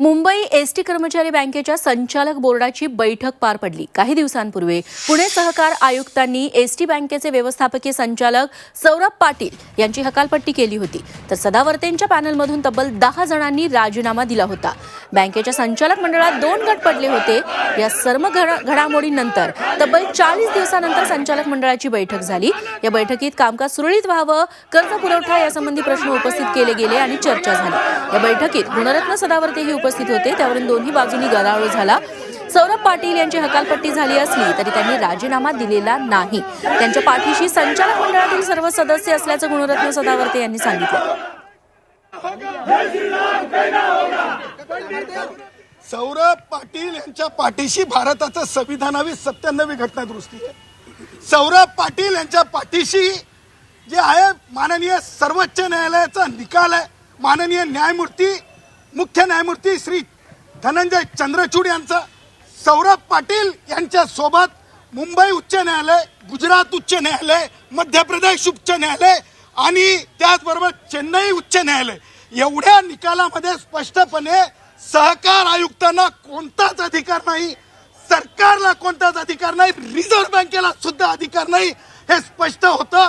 Mumbai S T कर्मचारी बँकेच्या संचालक बोर्डाची बैठक पार पडली. काही दिवसांपूर्वी पुणे सहकार आयुक्तांनी एस टी बँकेचे व्यवस्थापकीय संचालक सौरभ पाटील यांची हकालपट्टी केली होती. तर सदावर्तेंच्या पॅनलमधून तब्बल दहा जणांनी राजीनामा दिला होता. बँकेच्या संचालक मंडळात दोन गट पडले होते. या सर्व घडामोडींनंतर तब्बल चाळीस दिवसानंतर संचालक मंडळाची बैठक झाली. या बैठकीत कामकाज सुरळीत व्हावं कर्ज पुरवठा यासंबंधी प्रश्न उपस्थित केले गेले आणि चर्चा झाली. या बैठकीत गुणरत्न सदावर्तेही उपस्थित होते. त्यावरून दोन्ही बाजूनी गदारोळ झाला. सौरभ पाटील यांची हकालपट्टी झाली असली तरी त्यांनी राजीनामा दिलेला नाही. त्यांच्या पाठीशी संचालक मंडळातील सर्व सदस्य असल्याचं गुणरत्न सदावर्ते यांनी सांगितलं. सौरभ पाटील यांच्या पाठीशी भारताचं संविधानावी सत्त्याण्णवी घटना दुरुस्ती सौरभ पाटील यांच्या पाठीशी जे आहे माननीय सर्वोच्च न्यायालयाचा निकाल आहे. माननीय न्यायमूर्ती मुख्य न्यायमूर्ती श्री धनंजय चंद्रचूड यांचं सौरभ पाटील यांच्या सोबत मुंबई उच्च न्यायालय गुजरात उच्च न्यायालय मध्य प्रदेश उच्च न्यायालय आणि त्याचबरोबर चेन्नई उच्च न्यायालय. एवढ्या निकालामध्ये स्पष्टपणे सहकार आयुक्तांना कोणताच अधिकार नाही सरकारला कोणताच अधिकार नाही रिझर्व्ह बँकेला सुद्धा अधिकार नाही हे स्पष्ट होतं.